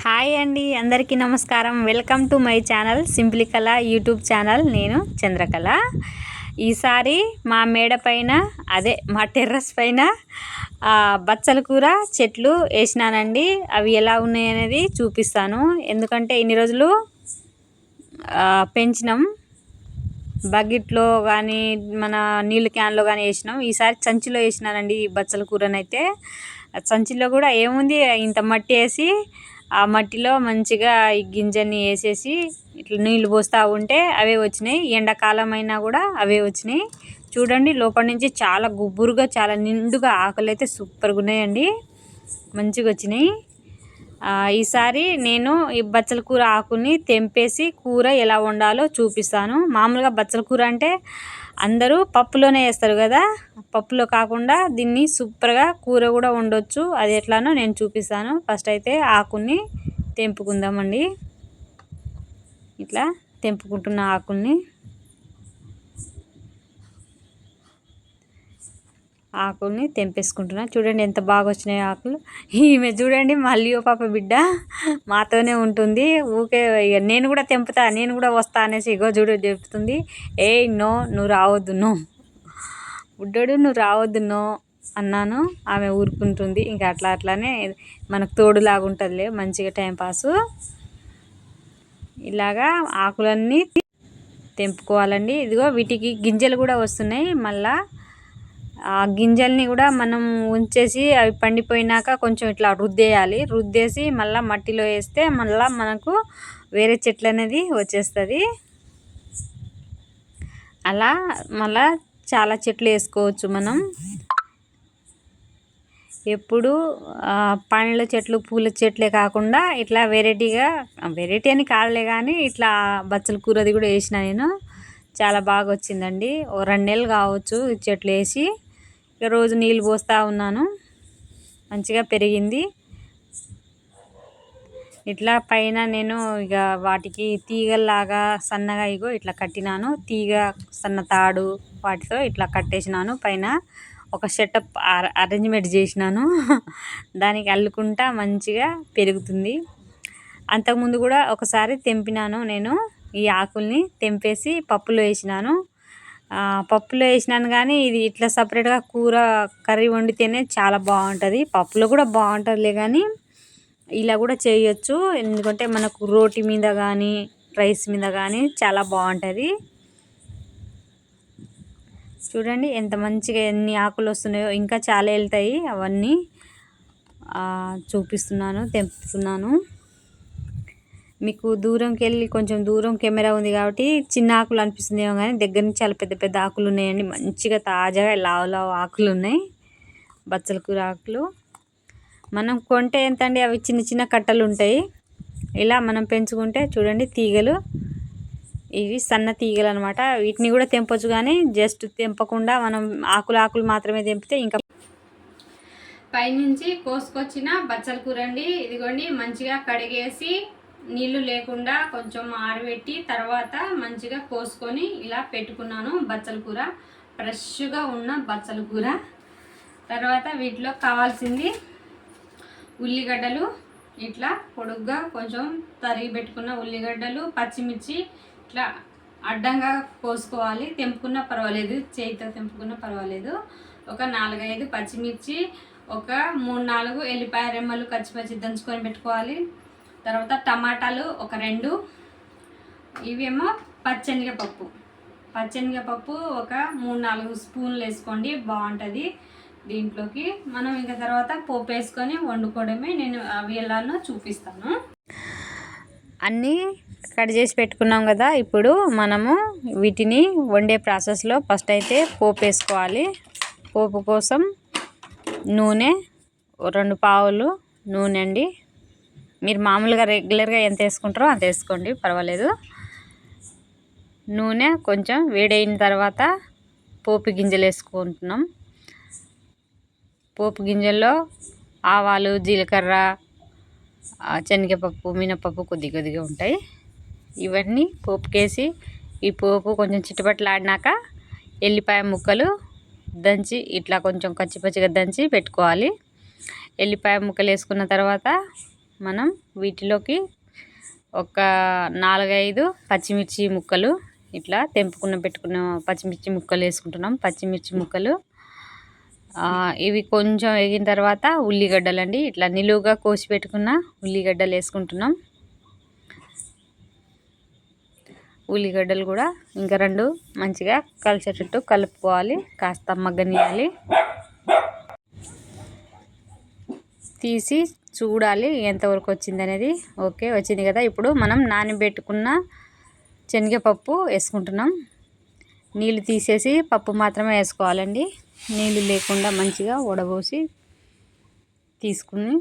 Hi అండి అందరికీ నమస్కారం. Welcome to my channel simply Kala YouTube channel. నేను చంద్రకళ. ఈసారి మా మేడ పైన అదే మా టెర్రస్ పైన బచ్చల కూర చెట్లు వేసినానండి. అవి ఎలా ఉన్నాయనేది చూపిస్తాను. ఎందుకంటే ఇన్ని రోజులు పెంచినాం. బకెట్లో కానీ మన నీళ్ళు క్యాన్లో కానీ వేసినాం. ఈసారి సంచిలో వేసినానండి ఈ బచ్చల కూరనైతే. సంచిలో కూడా ఏముంది ఇంత మట్టి వేసి ఆ మట్టిలో మంచిగా ఈ గింజని వేసేసి ఇట్లా నీళ్ళు పోస్తూ ఉంటే అవే వచ్చినాయి. ఎండాకాలం అయినా కూడా అవే వచ్చినాయి. చూడండి లోపల నుంచి చాలా గుబ్బురుగా చాలా నిండుగా ఆకులు అయితే సూపర్గా ఉన్నాయండి. మంచిగా వచ్చినాయి. ఈసారి నేను ఈ బచ్చల కూర ఆకుని తెంపేసి కూర ఎలా వండాలో చూపిస్తాను. మామూలుగా బచ్చల కూర అంటే అందరూ పప్పులోనే వేస్తారు కదా? పప్పులో కాకుండా దీన్ని సూపర్గా కూర కూడా ఉండొచ్చు అది ఎట్లానో నేను చూపిస్తాను. ఫస్ట్ అయితే ఆకుల్ని తెంపుకుందామండి. ఇట్లా తెంపుకుంటున్న ఆకుల్ని. ఆకుల్ని తెంపేసుకుంటున్నా. చూడండి ఎంత బాగా వచ్చినాయి ఆకులు. ఈమె చూడండి మళ్ళీ ఓ పాప బిడ్డ మాతోనే ఉంటుంది. ఊకే ఇక నేను కూడా తెంపుతా నేను కూడా వస్తా అనేసి ఇగో చూడు చెప్తుంది. ఏ నో నువ్వు రావద్దు నో. బుడ్డోడు నువ్వు రావద్దు నో అన్నాను. ఆమె ఊరుకుంటుంది. ఇంకా అట్లా అట్లానే మనకు తోడులాగా ఉంటుందిలే మంచిగా టైంపాసు ఇలాగా ఆకులన్నీ తెంపుకోవాలండి. ఇదిగో వీటికి గింజలు కూడా వస్తున్నాయి. మళ్ళీ ఆ గింజల్ని కూడా మనం ఉంచేసి అవి పండిపోయినాక కొంచెం ఇట్లా రుద్దేయాలి. రుద్దేసి మళ్ళీ మట్టిలో వేస్తే మళ్ళీ మనకు వేరే చెట్లు అనేది వచ్చేస్తుంది. అలా మళ్ళా చాలా చెట్లు వేసుకోవచ్చు మనం. ఎప్పుడు పండ్ల చెట్లు పూల చెట్లే కాకుండా ఇట్లా వెరైటీగా వెరైటీ అని కాదులే కానీ ఇట్లా బచ్చల కూరది కూడా వేసిన నేను. చాలా బాగా వచ్చిందండి. ఓ రెండు నెలలు కావచ్చు చెట్లు వేసి. ఇక రోజు నీళ్ళు పోస్తూ ఉన్నాను. మంచిగా పెరిగింది. ఇట్లా పైన నేను ఇక వాటికి తీగల్లాగా సన్నగా ఇగో ఇట్లా కట్టినాను. తీగ సన్న తాడు వాటితో ఇట్లా కట్టేసినాను. పైన ఒక సెటప్ అరేంజ్మెంట్ చేసినాను. దానికి అల్లుకుంటా మంచిగా పెరుగుతుంది. అంతకుముందు కూడా ఒకసారి తెంపినాను నేను ఈ ఆకుల్ని. తెంపేసి పప్పులో వేసినాను. పప్పులో వేసినాను కానీ ఇది ఇట్లా సపరేట్గా కూర కర్రీ వండితేనే చాలా బాగుంటుంది. పప్పులో కూడా బాగుంటుందిలే కానీ ఇలా కూడా చేయొచ్చు. ఎందుకంటే మనకు రోటి మీద కానీ రైస్ మీద కానీ చాలా బాగుంటుంది. చూడండి ఎంత మంచిగా ఎన్ని ఆకులు వస్తున్నాయో. ఇంకా చాలా వెళ్తాయి అవన్నీ. చూపిస్తున్నాను తెంపుతున్నాను. మీకు దూరంకి వెళ్ళి కొంచెం దూరం కెమెరా ఉంది కాబట్టి చిన్న ఆకులు అనిపిస్తుందేమో కానీ దగ్గర నుంచి చాలా పెద్ద పెద్ద ఆకులు ఉన్నాయండి. మంచిగా తాజాగా లావు లావు ఆకులు ఉన్నాయి. బచ్చల కూర ఆకులు. మనం కొంటే ఎంత అండి అవి చిన్న చిన్న కట్టలు ఉంటాయి. ఇలా మనం పెంచుకుంటే చూడండి తీగలు. ఇవి సన్న తీగలు అనమాట వీటిని కూడా తెంపొచ్చు కానీ జస్ట్ తెంపకుండా మనం ఆకులు ఆకులు మాత్రమే తెంపితే ఇంకా పైనుంచి కోసుకొచ్చిన బచ్చల కూర అండి. ఇదిగోండి మంచిగా కడిగేసి నీళ్ళు లేకుండా కొంచెం ఆరబెట్టి తర్వాత మంచిగా కోసుకొని ఇలా పెట్టుకున్నాను బచ్చల కూర. ఫ్రెష్గా ఉన్న బచ్చల కూర. తర్వాత వీటిలో కావాల్సింది ఉల్లిగడ్డలు. ఇట్లా పొడుగ్గా కొంచెం తరిగి పెట్టుకున్న ఉల్లిగడ్డలు పచ్చిమిర్చి ఇట్లా అడ్డంగా కోసుకోవాలి. తెంపుకున్నా పర్వాలేదు చేతితో తెంపుకున్నా పర్వాలేదు. ఒక నాలుగైదు పచ్చిమిర్చి ఒక మూడు నాలుగు ఎల్లిపాయ రెమ్మలు పచ్చిపచ్చి దంచుకొని పెట్టుకోవాలి. తర్వాత టమాటాలు ఒక రెండు. ఇవేమో పచ్చనిగపప్పు. పచ్చనిగపప్పు ఒక మూడు నాలుగు స్పూన్లు వేసుకోండి బాగుంటుంది. దీంట్లోకి మనం ఇంకా తర్వాత పోపు వేసుకొని వండుకోవడమే నేను అవి ఎలానో చూపిస్తాను. అన్నీ కట్ చేసి పెట్టుకున్నాం కదా ఇప్పుడు మనము వీటిని వండే ప్రాసెస్లో ఫస్ట్ అయితే పోపు వేసుకోవాలి. పోపు కోసం నూనె రెండు పావులు నూనె అండి. మీరు మామూలుగా రెగ్యులర్గా ఎంత వేసుకుంటారో అంత వేసుకోండి పర్వాలేదు. నూనె కొంచెం వేడైన తర్వాత పోపు గింజలు వేసుకుంటున్నాం. పోపు గింజల్లో ఆవాలు జీలకర్ర శనగపప్పు మినపప్పు కొద్ది కొద్దిగా ఉంటాయి. ఇవన్నీ పోపుకేసి ఈ పోపు కొంచెం చిట్టుపట్లాడినాక ఎల్లిపాయ ముక్కలు దంచి ఇట్లా కొంచెం కచ్చిపచ్చిగా దంచి పెట్టుకోవాలి. ఎల్లిపాయ ముక్కలు వేసుకున్న తర్వాత మనం వీటిలోకి ఒక నాలుగైదు పచ్చిమిర్చి ముక్కలు ఇట్లా తెంపుకున్న పెట్టుకున్న పచ్చిమిర్చి ముక్కలు వేసుకుంటున్నాం. పచ్చిమిర్చి ముక్కలు. ఇవి కొంచెం వేగిన తర్వాత ఉల్లిగడ్డలు అండి ఇట్లా నిలువుగా కోసి పెట్టుకున్న ఉల్లిగడ్డలు వేసుకుంటున్నాం. ఉల్లిగడ్డలు కూడా ఇంకా రెండు మంచిగా కలిసేటట్టు కలుపుకోవాలి. కాస్త మగ్గనియాలి. తీసి చూడాలి ఎంతవరకు వచ్చింది అనేది ఓకే వచ్చింది కదా. ఇప్పుడు మనం నానబెట్టుకున్న శనగపప్పు వేసుకుంటున్నాం. నీళ్ళు తీసేసి పప్పు మాత్రమే వేసుకోవాలండి. నీళ్ళు లేకుండా మంచిగా ఉడబోసి తీసుకుని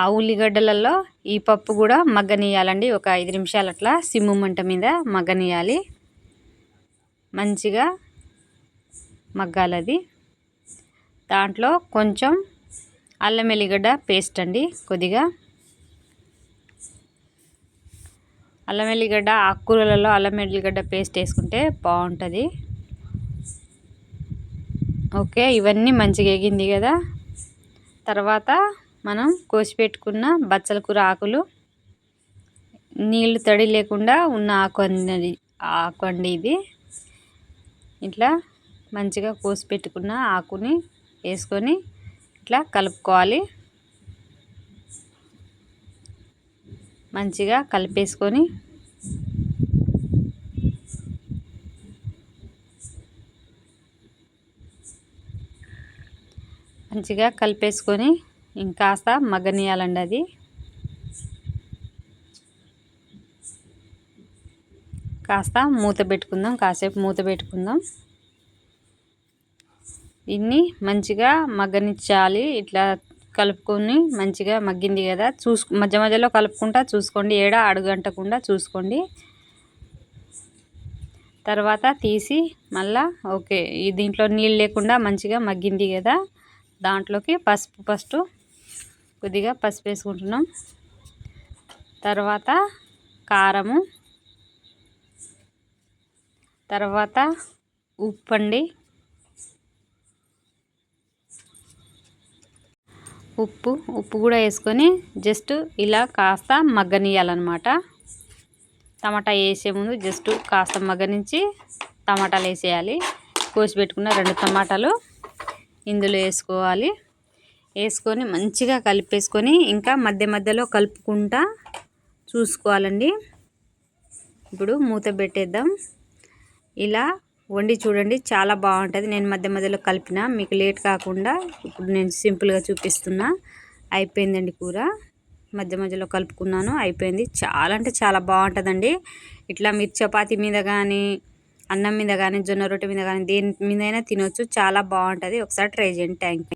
ఆ ఉల్లిగడ్డలలో ఈ పప్పు కూడా మగ్గనియాలండి ఒక ఐదు నిమిషాలు అట్లా సిమ్ము మంట మీద మగ్గనియాలి మంచిగా మగ్గాలది. దాంట్లో కొంచెం అల్లం ఎల్లిగడ్డ పేస్ట్ అండి కొద్దిగా. అల్లం ఎల్లిగడ్డ ఆకుకూరలలో అల్లం ఎల్లిగడ్డ పేస్ట్ వేసుకుంటే బాగుంటుంది. ఓకే ఇవన్నీ మంచిగా ఎగింది కదా. తర్వాత మనం కోసి పెట్టుకున్న బచ్చల కూర ఆకులు నీళ్ళు తడి లేకుండా ఉన్న ఆకు అన్నది ఆకు అండి ఇది. ఇట్లా మంచిగా కోసి పెట్టుకున్న ఆకుని వేసుకొని ఇట్లా కలుపుకోవాలి. మంచిగా కలిపేసుకొని మంచిగా కలిపేసుకొని ఇంకాస్త మగ్గనీయాలండి అది. కాస్త మూత పెట్టుకుందాం కాసేపు మూత పెట్టుకుందాం. ఇన్ని మంచిగా మగ్గనిచ్చాలి. ఇట్లా కలుపుకొని మంచిగా మగ్గింది కదా. చూసు మధ్య మధ్యలో కలుపుకుంటా చూసుకోండి. ఏడ అడుగంటకుండా చూసుకోండి. తర్వాత తీసి మళ్ళా ఓకే ఈ దీంట్లో నీళ్ళు లేకుండా మంచిగా మగ్గింది కదా. దాంట్లోకి పసుపు ఫస్ట్ కొద్దిగా పసుపు వేసుకుంటున్నాం. తర్వాత కారము. తర్వాత ఉప్పు అండి ఉప్పు ఉప్పు కూడా వేసుకొని జస్ట్ ఇలా కాస్త మగ్గనియాలన్నమాట టమాటా వేసే ముందు జస్ట్ కాస్త మగ్గనించి టమాటాలు వేసేయాలి. కోసి పెట్టుకున్న రెండు టమాటాలు ఇందులో వేసుకోవాలి. వేసుకొని మంచిగా కలిపేసుకొని ఇంకా మధ్య మధ్యలో కలుపుకుంటా చూసుకోవాలండి. ఇప్పుడు మూత పెట్టేద్దాం. ఇలా వండి చూడండి చాలా బాగుంటుంది. నేను మధ్య మధ్యలో కలిపిన మీకు లేట్ కాకుండా ఇప్పుడు నేను సింపుల్గా చూపిస్తున్నా. అయిపోయిందండి కూర. మధ్య మధ్యలో కలుపుకున్నాను అయిపోయింది. చాలా అంటే చాలా బాగుంటుందండి. ఇట్లా మీరు చపాతీ మీద కానీ అన్నం మీద కానీ జొన్న రొట్టె మీద కానీ దేని మీదైనా తినొచ్చు. చాలా బాగుంటుంది. ఒకసారి ట్రై చేయండి. థ్యాంక్